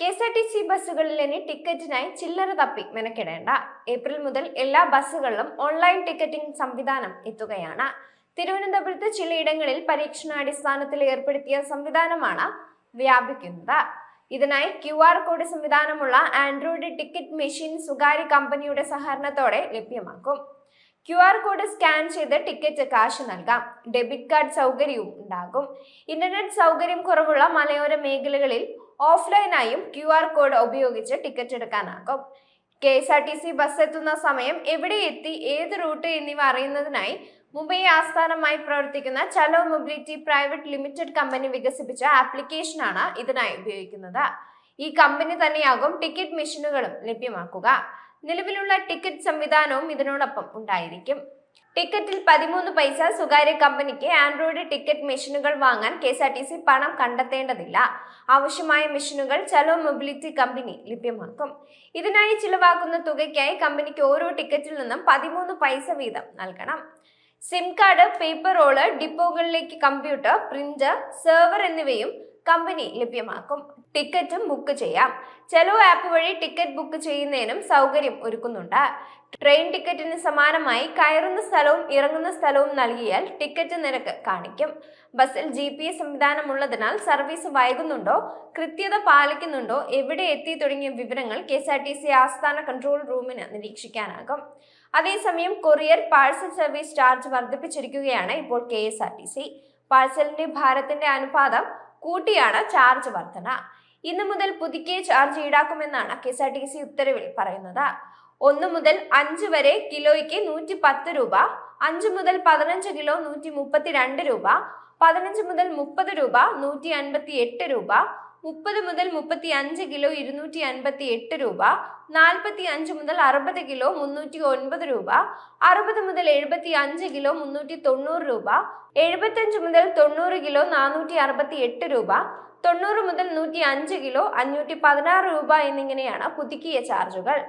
K S R T C ബസ്സുകളിൽ ഇനി ടിക്കറ്റിനായി ചില്ലറ തപ്പി മെനക്കെടേണ്ട. ഏപ്രിൽ മുതൽ എല്ലാ ബസ്സുകളിലും ഓൺലൈൻ ടിക്കറ്റിംഗ് സംവിധാനം എത്തുകയാണ്. തിരുവനന്തപുരത്ത് ചിലയിടങ്ങളിൽ പരീക്ഷണാടിസ്ഥാനത്തിൽ ഏർപ്പെടുത്തിയ സംവിധാനമാണ് വ്യാപിക്കുന്നത്. ഇതിനായി ക്യു ആർ കോഡ് സംവിധാനമുള്ള ആൻഡ്രോയിഡ് ടിക്കറ്റ് മെഷീൻ സ്വകാര്യ കമ്പനിയുടെ സഹകരണത്തോടെ ലഭ്യമാക്കും. ക്യു ആർ കോഡ് സ്കാൻ ചെയ്ത് ടിക്കറ്റ് കാശ് നൽകാം. ഡെബിറ്റ് കാർഡ് സൗകര്യവും ഉണ്ടാകും. ഇന്റർനെറ്റ് സൗകര്യം കുറവുള്ള മലയോര മേഖലകളിൽ ഓഫ്ലൈനായും ക്യു ആർ കോഡ് ഉപയോഗിച്ച് ticket എടുക്കാനാകും. K S R T C bus എത്തുന്ന സമയം എവിടെ എത്തി ഏത് റൂട്ട് എന്നിവ അറിയുന്നതിനായി മുംബൈ ആസ്ഥാനമായി പ്രവർത്തിക്കുന്ന Chalo mobility private limited company വികസിപ്പിച്ച ആപ്ലിക്കേഷനാണ് ഇതിനായി ഉപയോഗിക്കുന്നത്. ഈ കമ്പനി തന്നെയാകും ടിക്കറ്റ് മെഷീനുകളും ലഭ്യമാക്കുക. നിലവിലുള്ള ടിക്കറ്റ് സംവിധാനവും ഇതിനോടൊപ്പം ഉണ്ടായിരിക്കും. ടിക്കറ്റിൽ പതിമൂന്ന് പൈസ സ്വകാര്യ കമ്പനിക്ക് ആൻഡ്രോയിഡ് ടിക്കറ്റ് മെഷീനുകൾ വാങ്ങാൻ K S R T C പണം കണ്ടെത്തേണ്ടതില്ല. ആവശ്യമായ മെഷീനുകൾ ചലോ മൊബിലിറ്റി കമ്പനി ലഭ്യമാക്കും. ഇതിനായി ചിലവാക്കുന്ന തുകയ്ക്കായി കമ്പനിക്ക് ഓരോ ടിക്കറ്റിൽ നിന്നും പതിമൂന്ന് പൈസ വീതം നൽകണം. സിം കാർഡ് പേപ്പർ റോൾ ഡിപ്പോകളിലേക്ക് കമ്പ്യൂട്ടർ പ്രിന്റർ സെർവർ എന്നിവയും കമ്പനി ലഭ്യമാക്കും. ടിക്കറ്റും ബുക്ക് ചെയ്യാം. ചെലോ ആപ്പ് വഴി ടിക്കറ്റ് ബുക്ക് ചെയ്യുന്നതിനും സൗകര്യം ഒരുക്കുന്നുണ്ട്. ട്രെയിൻ ടിക്കറ്റിന് സമാനമായി കയറുന്ന സ്ഥലവും ഇറങ്ങുന്ന സ്ഥലവും നൽകിയാൽ ടിക്കറ്റ് നിരക്ക് കാണിക്കും. ബസ്സിൽ ജി പി എസ് സംവിധാനമുള്ളതിനാൽ സർവീസ് വൈകുന്നുണ്ടോ? കൃത്യത പാലിക്കുന്നുണ്ടോ? എവിടെ എത്തി തുടങ്ങിയ വിവരങ്ങൾ K S R T C ആസ്ഥാന കൺട്രോൾ റൂമിന് നിരീക്ഷിക്കാനാകും. അതേസമയം കൊറിയർ പാഴ്സൽ സർവീസ് ചാർജ് വർദ്ധിപ്പിച്ചിരിക്കുകയാണ് ഇപ്പോൾ K S R T C. പാഴ്സലിന്റെ ഭാരത്തിന്റെ അനുപാതം കൂട്ടിയാണ് ചാർജ് വർധന. ഇന്നു മുതൽ പുതുക്കിയ charge ഈടാക്കുമെന്നാണ് K S R T C ഉത്തരവിൽ പറയുന്നത്. ഒന്ന് മുതൽ അഞ്ച് വരെ കിലോയ്ക്ക് നൂറ്റി പത്ത് രൂപ അഞ്ച് മുതൽ പതിനഞ്ച് കിലോ നൂറ്റി മുപ്പത്തി രണ്ട് രൂപ പതിനഞ്ച് മുതൽ മുപ്പത് രൂപ നൂറ്റി അൻപത്തി എട്ട് രൂപ മുപ്പത് മുതൽ മുപ്പത്തി അഞ്ച് കിലോ ഇരുന്നൂറ്റി അൻപത്തി എട്ട് രൂപ നാൽപ്പത്തി അഞ്ച് മുതൽ അറുപത് കിലോ മുന്നൂറ്റി ഒൻപത് രൂപ അറുപത് മുതൽ എഴുപത്തി അഞ്ച് കിലോ മുന്നൂറ്റി തൊണ്ണൂറ് രൂപ എഴുപത്തഞ്ച് മുതൽ തൊണ്ണൂറ് കിലോ നാനൂറ്റി അറുപത്തി എട്ട് രൂപ തൊണ്ണൂറ് മുതൽ നൂറ്റി അഞ്ച് കിലോ അഞ്ഞൂറ്റി പതിനാറ് രൂപ എന്നിങ്ങനെയാണ് പുതുക്കിയ ചാർജുകൾ.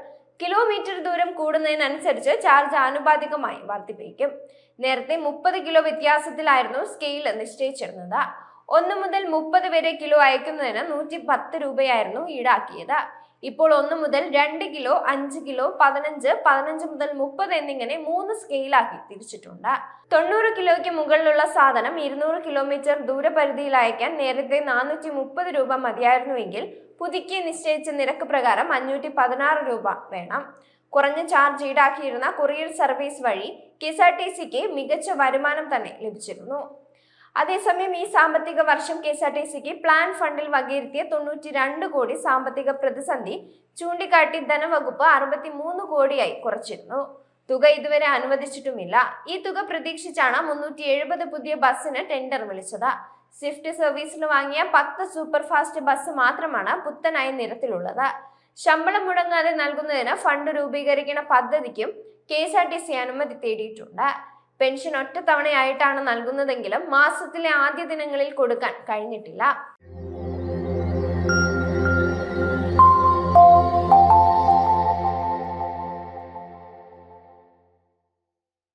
കിലോമീറ്റർ ദൂരം കൂടുന്നതിനനുസരിച്ച് ചാർജ് ആനുപാതികമായി വർദ്ധിപ്പിക്കും. നേരത്തെ മുപ്പത് കിലോ വ്യത്യാസത്തിലായിരുന്നു സ്കെയിൽ നിശ്ചയിച്ചിരുന്നത്. ഒന്ന് മുതൽ മുപ്പത് വരെ കിലോ അയക്കുന്നതിന് നൂറ്റി പത്ത് രൂപയായിരുന്നു ഈടാക്കിയത്. ഇപ്പോൾ ഒന്ന് മുതൽ രണ്ട് കിലോ അഞ്ച് കിലോ പതിനഞ്ച് പതിനഞ്ച് മുതൽ മുപ്പത് എന്നിങ്ങനെ മൂന്ന് സ്കെയിലാക്കി തിരിച്ചിട്ടുണ്ട്. തൊണ്ണൂറ് കിലോയ്ക്ക് മുകളിലുള്ള സാധനം ഇരുന്നൂറ് കിലോമീറ്റർ ദൂരപരിധിയിൽ അയക്കാൻ നേരത്തെ നാനൂറ്റി മുപ്പത് രൂപ മതിയായിരുന്നുവെങ്കിൽ പുതുക്കി നിശ്ചയിച്ച നിരക്ക് പ്രകാരം അഞ്ഞൂറ്റി പതിനാറ് രൂപ വേണം. കുറഞ്ഞ ചാർജ് ഈടാക്കിയിരുന്ന കൊറിയർ സർവീസ് വഴി കെ എസ് ആർ ടി സിക്ക് മികച്ച വരുമാനം തന്നെ ലഭിച്ചിരുന്നു. അതേസമയം ഈ സാമ്പത്തിക വർഷം കെ എസ് ആർ ടി സിക്ക് പ്ലാൻ ഫണ്ടിൽ വകയിരുത്തിയ തൊണ്ണൂറ്റി രണ്ട് കോടി സാമ്പത്തിക പ്രതിസന്ധി ചൂണ്ടിക്കാട്ടി ധനവകുപ്പ് അറുപത്തി മൂന്ന് കോടിയായി കുറച്ചിരുന്നു. തുക ഇതുവരെ അനുവദിച്ചിട്ടുമില്ല. ഈ തുക പ്രതീക്ഷിച്ചാണ് മുന്നൂറ്റി എഴുപത് പുതിയ ബസ്സിന് ടെൻഡർ വിളിച്ചത്. സ്വിഫ്റ്റ് സർവീസിന് വാങ്ങിയ പത്ത് സൂപ്പർ ഫാസ്റ്റ് ബസ് മാത്രമാണ് പുത്തനായ നിരത്തിലുള്ളത്. ശമ്പളം മുടങ്ങാതെ നൽകുന്നതിന് ഫണ്ട് രൂപീകരിക്കുന്ന പദ്ധതിക്കും K S R T C അനുമതി തേടിയിട്ടുണ്ട്. പെൻഷൻ ഒറ്റത്തവണയായിട്ടാണ് നൽകുന്നതെങ്കിലും മാസത്തിലെ ആദ്യ ദിനങ്ങളിൽ കൊടുക്കാൻ കഴിഞ്ഞിട്ടില്ല.